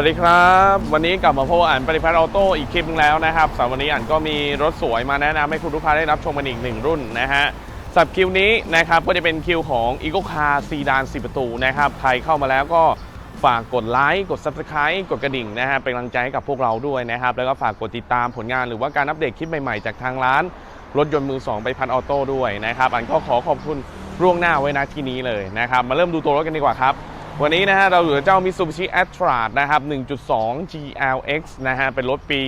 สวัสดีครับ วันนี้กลับมาพบกับอ่านปริพัฒน์ออโต้อีกคลิปนึงแล้วนะครับสำหรับวันนี้อ่านก็มีรถสวยมาแนะนำให้คุณลูกค้าได้รับชมกันอีกหนึ่งรุ่นนะฮะสับคิวนี้นะครับก็จะเป็นคิวของ e ี o Car ซีดาน4ประตูนะครับใครเข้ามาแล้วก็ฝากกดไลค์กด Subscribe กดกระดิ่งนะฮะเป็นกำลังใจให้กับพวกเราด้วยนะครับแล้วก็ฝากกดติดตามผลงานหรือว่าการอัปเดตคลิปใหม่ๆ จากทางร้านรถยนต์มือ2ไปพันออโต้ด้วยนะครับอันก็ขอขอบคุณร่วงหน้าไว้ณที่นี้เลยนะครับมาเริ่มดูตัวรถกันดีกว่าครับ วันนี้นะฮะเราอยู่กับเจ้า Mitsubishi a t r a นะครับ 1.2 GLX นะฮะ เป็นรถปี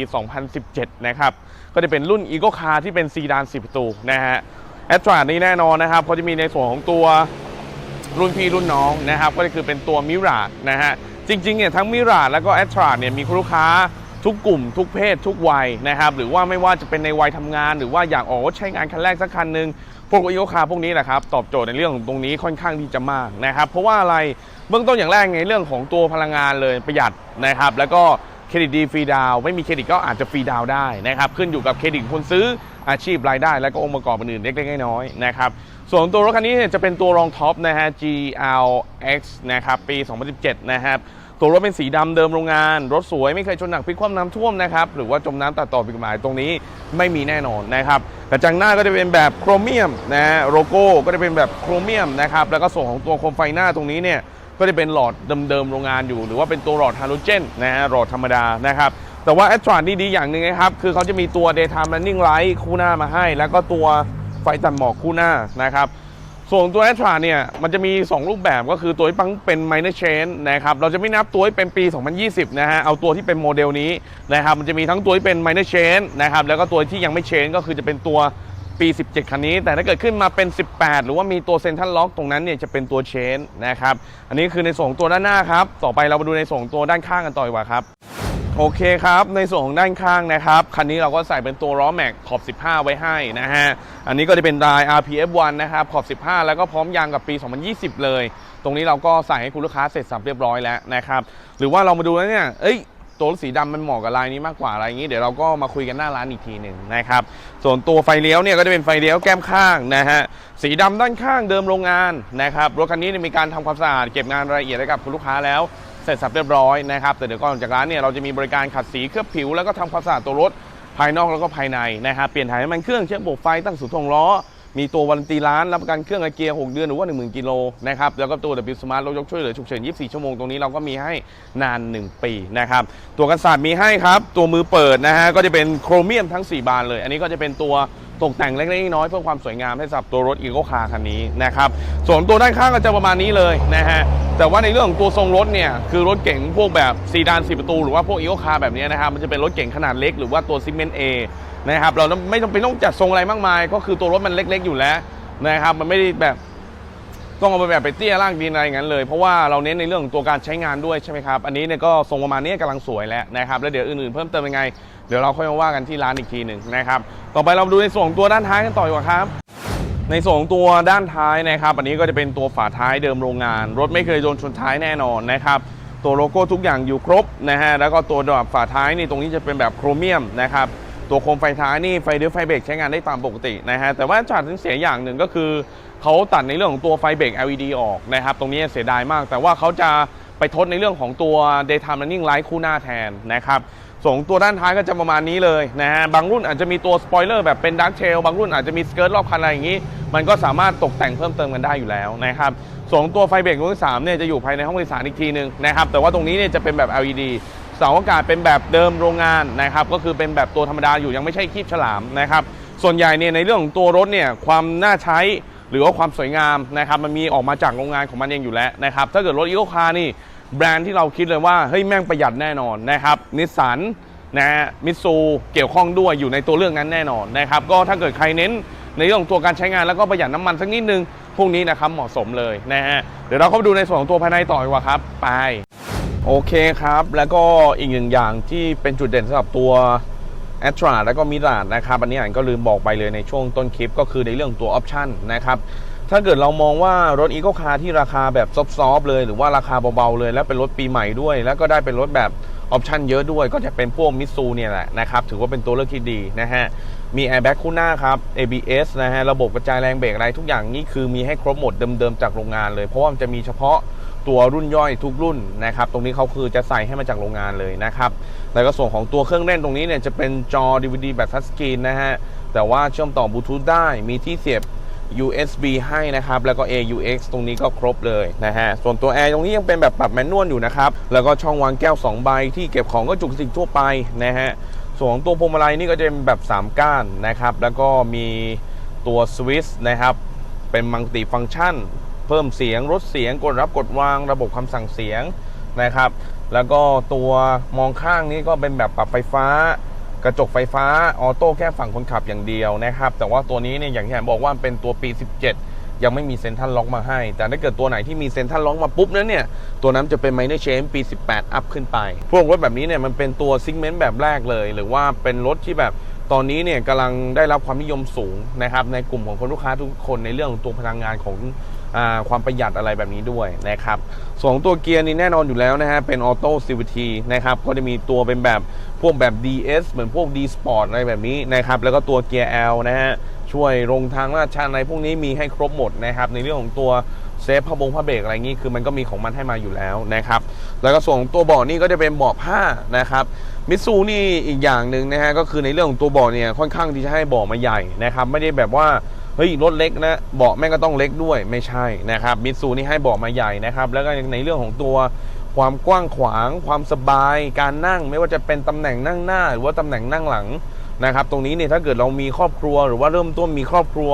2017 นะครับ ก็จะเป็นรุ่น Eco Car ที่เป็นซีดาน 10 ประตูนะฮะ a t r a นี้แน่นอนนะครับเขาจะมีในส่วนของตัวรุ่นพี่รุ่นน้องนะครับ ก็คือเป็นตัว m i r a นะฮะ จริงๆเนี่ยทั้ง m i r a แล้วก็ a t r a เนี่ยมีคุณลูกค้า ทุกกลุ่ม ทุกเพศ ทุกวัยนะครับหรือว่าไม่ว่าจะเป็นในวัยทำงาน หรือว่าอยากออกใช้งานคันแรกสักคันหนึ่งพวกอีโคคาพวกนี้แหละครับตอบโจทย์ในเรื่องของตรงนี้ค่อนข้างที่จะมากนะครับเพราะว่าอะไรเบื้องต้นอย่างแรกในเรื่องของตัวพลังงานเลยประหยัดนะครับแล้วก็เครดิตดีฟรีดาวไม่มีเครดิตก็อาจจะฟรีดาวได้นะครับขึ้นอยู่กับเครดิตคนซื้ออาชีพรายได้ และก็องค์ประกอบอื่นๆเล็กๆน้อยๆนะครับส่วนตัวรถคันนี้จะเป็นตัวรองท็อปนะฮะ GLX นะครับปี 2017 นะครับ ตัวรถเป็นสีดำเดิมโรงงาน รถสวยไม่เคยชนหนักพลิกคว่ำน้ำท่วมนะครับ หรือว่าจมน้ำตัดต่อผิดกฎหมายตรงนี้ไม่มีแน่นอนนะครับกระจังหน้าก็จะเป็นแบบโครเมียมนะโลโก้ก็จะเป็นแบบโครเมียมนะครับแล้วก็ส่วนของตัวโคมไฟหน้าตรงนี้เนี่ยก็จะเป็นหลอดเดิมๆโรงงานอยู่ หรือว่าเป็นตัวหลอดฮาโลเจนนะฮะหลอดธรรมดานะครับแต่ว่า a t r a นี่ดีอย่างหนึ่งนะครับ คือเขาจะมีตัว daytime running light คู่หน้ามาให้ แล้วก็ตัวไฟตัดหมอกคู่หน้านะครับ ส่วนตัว a t r a เนี่ย มันจะมี 2 รูปแบบก็คือตัวที่เป็น minor change นะครับ เราจะไม่นับตัวที่เป็นปี 2020 นะฮะ เอาตัวที่เป็นโมเดลนี้นะครับ มันจะมีทั้งตัวที่เป็น minor change นะครับ แล้วก็ตัวที่ยังไม่ change ก็คือจะเป็นตัวปี 17 คันนี้ แต่ถ้าเกิดขึ้นมาเป็น 18 หรือว่ามีตัวเซนทัลล็อกตรงนั้นเนี่ยจะเป็นตัว change นะครับ อันนี้คือในส่วนของตัวด้านหน้าครับ ต่อไปเรามาดูในส่วนของตัวด้านข้างกันต่อดีกว่าครับ โอเคครับในส่วนของด้านข้างนะครับคันนี้เราก็ใส่เป็นตัวล้อแม็กขอบ 15 ไว้ให้นะฮะอันนี้ก็จะเป็นลาย RPF1 นะครับขอบ 15 แล้วก็พร้อมยางกับปี 2020 เลย ตรงนี้เราก็ใส่ให้คุณลูกค้าเสร็จสับเรียบร้อยแล้วนะครับหรือว่าเรามาดูแล้วเนี่ยเอ้ยตัวรถสีดำมันเหมาะกับลายนี้มากกว่าอะไรอย่างนี้เดี๋ยวเราก็มาคุยกันหน้าร้านอีกทีหนึ่งนะครับส่วนตัวไฟเลี้ยวเนี่ยก็จะเป็นไฟเลี้ยวแก้มข้างนะฮะสีดำด้านข้างเดิมโรงงานนะครับรถคันนี้มีการทำความสะอาดเก็บงานรายละเอียดให้กับคุณลูกค้าแล้ว ร็จสับเรียบร้อยนะครับแต่เดี๋ยวก่อนจากร้านเนี่ยเราจะมีบริการขัดสีเคลือบผิวแล้วก็ทำความสะอาดตัวรถภายนอกแล้วก็ภายในนะครับเปลี่ยนถ่ายน้ำมันเครื่องเช็คบบไฟตั้งสูตรทงล้อมีตัววารันตีร้านรับประกันเครื่องไอเกียร์ 6 เดือนหรือว่า 10,000 กิโลนะครับแล้วก็ตัว W Smart รถยกช่วยเหลือฉุกเฉิน 24 ชั่วโมงตรงนี้เราก็มีให้นาน 1 ปีนะครับตัวกันศาสตร์มีให้ครับ ตัวมือเปิดนะฮะก็จะเป็นโครเมียมทั้ง 4 บานเลย อันนี้ก็จะเป็นตัว ตกแต่งเล็กๆน้อยๆเพื่อความสวยงามให้สำหรับตัวรถอีโคคาร์คันนี้นะครับส่วนตัวด้านข้างก็จะประมาณนี้เลยนะฮะแต่ว่าในเรื่องของตัวทรงรถเนี่ยคือรถเก๋งพวกแบบซีดาน4ประตูหรือว่าพวกอีโคคาร์แบบนี้นะครับมันจะเป็นรถเก๋งขนาดเล็กหรือว่าตัวซิเมนต์เอนะครับเราไม่ต้องเป็นต้องจัดทรงอะไรมากมาย ก็คือตัวรถมันเล็ก ๆ อยู่แล้วนะครับมันไม่ได้แบบ ต้องเอาไปแบบไปเตี้ยร่างดินอะไรอย่างนั้นเลย เพราะว่าเราเน้นในเรื่องของตัวการใช้งานด้วยใช่ไหมครับ อันนี้เนี่ยก็ทรงประมาณนี้กำลังสวยแล้วนะครับ แล้วเดี๋ยวอื่นๆเพิ่มเติมยังไง เดี๋ยวเราค่อยมาว่ากันที่ร้านอีกทีหนึ่งนะครับ ต่อไปเราดูในส่วนของตัวด้านท้ายกันต่อดีกว่าครับในส่วนของตัวด้านท้ายนะครับ อันนี้ก็จะเป็นตัวฝาท้ายเดิมโรงงาน รถไม่เคยโดนชนท้ายแน่นอนนะครับ ตัวโลโก้ทุกอย่างอยู่ครบนะฮะ แล้วก็ตัวดอกฝาท้ายนี่ตรงนี้จะเป็นแบบโครเมียมนะครับ ตัวโคมไฟท้ายนี่ไฟเดือไฟเบรกใช้งานได้ตามปกตินะฮะ แต่ว่าจัดเสียอย่างหนึ่งก็คือ เขาตัดในเรื่องของตัวไฟเบรก LED ออกนะครับ ตรงนี้เสียดายมาก แต่ว่าเขาจะไปทดในเรื่องของตัว daytime running light คู่หน้าแทนนะครับส่วนตัวด้านท้ายก็จะประมาณนี้เลยนะฮะ บางรุ่นอาจจะมีตัวสปอยเลอร์แบบเป็นดักเทลบางรุ่นอาจจะมีสเกิร์ตรอบคันอะไรอย่างนี้ มันก็สามารถตกแต่งเพิ่มเติมกันได้อยู่แล้วนะครับส่วนตัวไฟเบรกรุ่นที่สามเนี่ยจะอยู่ภายในห้องโดยสารอีกทีหนึ่งนะครับ แต่ว่าตรงนี้เนี่ยจะเป็นแบบ LED เสาอากาศเป็นแบบเดิมโรงงานนะครับ ก็คือเป็นแบบตัวธรรมดาอยู่ยังไม่ใช่คีบฉลามนะครับ ส่วนใหญ่เนี่ยในเรื่องของตัวรถเนี่ยความน่าใช้ หรือว่าความสวยงามนะครับมันมีออกมาจากโรงงานของมันเองอยู่แล้วนะครับถ้าเกิดรถอีโคคาร์นี่แบรนด์ที่เราคิดเลยว่าเฮ้ยแม่งประหยัดแน่นอนนะครับนิสสันนะฮะมิตซูเกี่ยวข้องด้วยอยู่ในตัวเรื่องนั้นแน่นอนนะครับก็ถ้าเกิดใครเน้นในเรื่องของตัวการใช้งานแล้วก็ประหยัดน้ำมันสักนิดนึง พวกนี้นะครับเหมาะสมเลยนะฮะเดี๋ยวเราเข้าไปดูในส่วนของตัวภายในต่อดีกว่าครับไปโอเคครับ แล้วก็อีกหนึ่งอย่างที่เป็นจุดเด่นสำหรับตัว แอตราแล้วก็มิราดนะครับอันนี้อันก็ลืมบอกไปเลยในช่วงต้นคลิปก็คือในเรื่องตัวออปชันนะครับถ้าเกิดเรามองว่ารถอีโคคาร์ที่ราคาแบบซอฟๆเลยหรือว่าราคาเบาๆเลย แล้วเป็นรถปีใหม่ด้วย แล้วก็ได้เป็นรถแบบออปชันเยอะด้วย ก็จะเป็นพวกมิซูเนี่ยแหละนะครับถือว่าเป็นตัวเลือกที่ดีนะฮะ มีแอร์แบ็กคู่หน้าครับ ABS นะฮะ ระบบกระจายแรงเบรกอะไรทุกอย่างนี่คือมีให้ครบหมดเดิมๆจากโรงงานเลย เพราะว่ามันจะมีเฉพาะตัวรุ่นย่อยทุกรุ่นนะครับ ตรงนี้เขาคือจะใส่ให้มาจากโรงงานเลยนะครับ แล้วก็ส่วนของตัวเครื่องเล่นตรงนี้เนี่ยจะเป็นจอ DVD แบบทัชสกรีนนะฮะ แต่ว่าเชื่อมต่อบลูทูธได้ มีที่เสียบ USB ให้นะครับ แล้วก็ AUX ตรงนี้ก็ครบเลยนะฮะ ส่วนตัวแอร์ตรงนี้ยังเป็นแบบปรับแมนนวลอยู่นะครับ แล้วก็ช่องวางแก้ว 2 ใบที่เก็บของก็จุกจิกทั่วไปนะฮะ ส่วนของตัวพวงมาลัยนี่ก็จะเป็นแบบ 3 ก้านนะครับ แล้วก็มีตัวสวิตช์นะครับ เป็นมัลติฟัง c t ชัน เพิ่มเสียงลดเสียงกดรับกดวางระบบคำสั่งเสียงนะครับ แล้วก็ตัวมองข้างนี้ก็เป็นแบบปรับไฟฟ้า กระจกไฟฟ้าออโต้แค่ฝั่งคนขับอย่างเดียวนะครับ แต่ว่าตัวนี้เนี่ยอย่างที่ผมบอกว่าเป็นตัวปี 17 ยังไม่มีเซ็นทรัลล็อกมาให้ แต่ถ้าเกิดตัวไหนที่มีเซ็นทรัลล็อกมาปุ๊บนั้นเนี่ย ตัวนั้นจะเป็นไมเนอร์เชนปี 18 อัพขึ้นไป พวกรถแบบนี้เนี่ยมันเป็นตัวซิกเมนต์แบบแรกเลย หรือว่าเป็นรถที่แบบตอนนี้เนี่ยกำลังได้รับความนิยมสูงนะครับในกลุ่มของคนลูกค้าทุกคนในเรื่องของตัวพลังงานของ ความประหยัดอะไรแบบนี้ด้วยนะครับส่วนของตัวเกียร์นี่แน่นอนอยู่แล้วนะฮะเป็นออโต้ CVT นะครับก็จะมีตัวเป็นแบบพวกแบบ DS เหมือนพวก D Sport อะไรแบบนี้นะครับแล้วก็ตัวเกียร์ L นะฮะช่วยลงทางลาดชันอะไรพวกนี้มีให้ครบหมดนะครับในเรื่องของตัวเซฟผ้าบงผ้าเบรกอะไรงี้คือมันก็มีของมันให้มาอยู่แล้วนะครับแล้วก็ส่วนของตัวเบาะนี่ก็จะเป็นเบาะผ้านะครับมิตซูนี่อีกอย่างหนึ่งนะฮะก็คือในเรื่องของตัวเบาะเนี่ยค่อนข้างที่จะให้เบาะมาใหญ่นะครับไม่ได้แบบว่า เฮ้ยรถเล็กนะเบาะแม่งก็ต้องเล็กด้วยไม่ใช่นะครับมิตซูนี่ให้เบาะมาใหญ่นะครับ แล้วก็ในเรื่องของตัวความกว้างขวาง ความสบาย การนั่งไม่ว่าจะเป็นตำแหน่งนั่งหน้า หรือว่าตำแหน่งนั่งหลังนะครับ ตรงนี้เนี่ยถ้าเกิดเรามีครอบครัว หรือว่าเริ่มต้นมีครอบครัว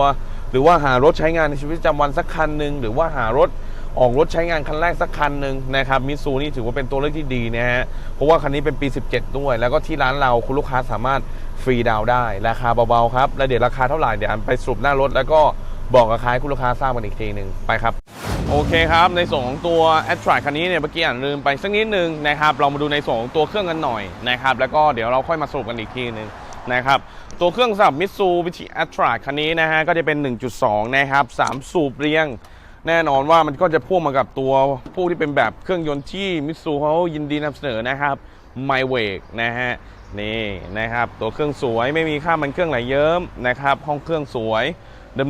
หรือว่าหารถใช้งานในชีวิตประจำวันสักคันหนึ่งหรือว่าหารถออกรถใช้งานคันแรกสักคันหนึ่งนะครับมิซูนี่ถือว่าเป็นตัวเลือกที่ดีนะฮะเพราะว่าคันนี้เป็นปี 17 ด้วย แล้วก็ที่ร้านเราคุณลูกค้าสามารถ ฟรีดาวได้ ราคาเบา ๆ ครับ แล้วเดี๋ยวราคาเท่าไหร่เดี๋ยวอันไปสรุปหน้ารถ แล้วก็บอกราคาให้คุณลูกค้าทราบกันอีกทีหนึ่งไปครับ โอเคครับ ในส่วนของตัว a t t r a c คันนี้เนี่ยเมื่อกี้อ่านลืมไปสักนิดนึงนะครับเรามาดูในส่วนของตัวเครื่องกันหน่อยนะครับแล้วก็เดี๋ยวเราค่อยมาสรุปกันอีกทีหนึ่งนะครับตัวเครื่องสำหรับ Mitsubishi a t t r a c คันนี้นะฮะก็จะเป็น 1.2 นะครับ 3 สูบเรียง แน่นอนว่ามันก็จะพ่วงมากับตัวพวกที่เป็นแบบเครื่องยนต์ที่มิตซูเขายินดีนำเสนอนะครับ m y w a k นะฮะนี่นะครับตัวเครื่องสวยไม่มีค่ามันเครื่องไหลเยิ้มนะครับห้องเครื่องสวย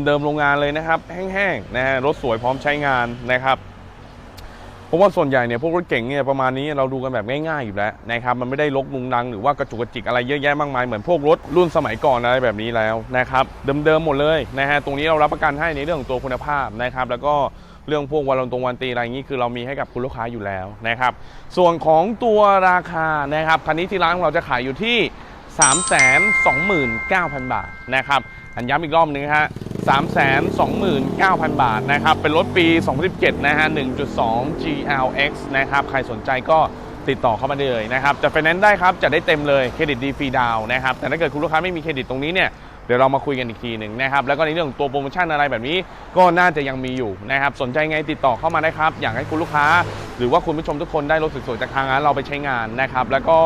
เดิมๆโรงงานเลยนะครับ แห้งๆนะฮะรถสวยพร้อมใช้งานนะครับ เพราะว่าส่วนใหญ่เนี่ยพวกรถเก่งเนี่ยประมาณนี้เราดูกันแบบง่ายๆอยู่แล้วนะครับมันไม่ได้ลกลุงดังหรือว่ากระจุกกระจิกอะไรเยอะแยะมากมายเหมือนพวกรถรุ่นสมัยก่อนอะไรแบบนี้แล้วนะครับเดิมๆหมดเลยนะฮะตรงนี้เรารับประกันให้ในเรื่องของตัวคุณภาพนะครับแล้วก็เรื่องพวกวันลงตรงวันตีอะไรอย่างนี้คือเรามีให้กับคุณลูกค้าอยู่แล้วนะครับส่วนของตัวราคานะครับคันนี้ที่ร้านของเราจะขายอยู่ที่ 329,000 บาทนะครับอันย้ำอีกรอบนึงฮะ 329,000 บาทนะครับ เป็นรถปี 2017 นะฮะ 1.2 GLX นะครับ ใครสนใจก็ติดต่อเข้ามาได้เลยนะครับ จะไฟแนนซ์ได้ครับ จะได้เต็มเลยเครดิตดีฟรีดาวนะครับ แต่ถ้าเกิดคุณลูกค้าไม่มีเครดิตตรงนี้เนี่ย เดี๋ยวเรามาคุยกันอีกทีหนึ่งนะครับ แล้วก็ในเรื่องของตัวโปรโมชั่นอะไรแบบนี้ ก็น่าจะยังมีอยู่นะครับ สนใจไงติดต่อเข้ามาได้ครับ อยากให้คุณลูกค้า หรือว่าคุณผู้ชมทุกคนได้รถสวยๆจากทางร้านเราไปใช้งานนะครับ แล้วก็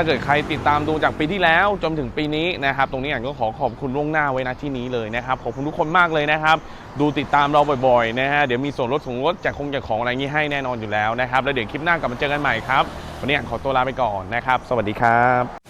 ถ้าเกิดใครติดตามดูจากปีที่แล้วจนถึงปีนี้นะครับ ตรงนี้อ่านก็ขอขอบคุณล่วงหน้าไว้นะที่นี้เลยนะครับ ขอบคุณทุกคนมากเลยนะครับ ดูติดตามเราบ่อยๆนะฮะ เดี๋ยวมีส่วนลดส่งลดจากคงจากของอะไรงี้ให้แน่นอนอยู่แล้วนะครับ แล้วเดี๋ยวคลิปหน้ากลับมาเจอกันใหม่ครับ วันนี้อ่านขอตัวลาไปก่อนนะครับ สวัสดีครับ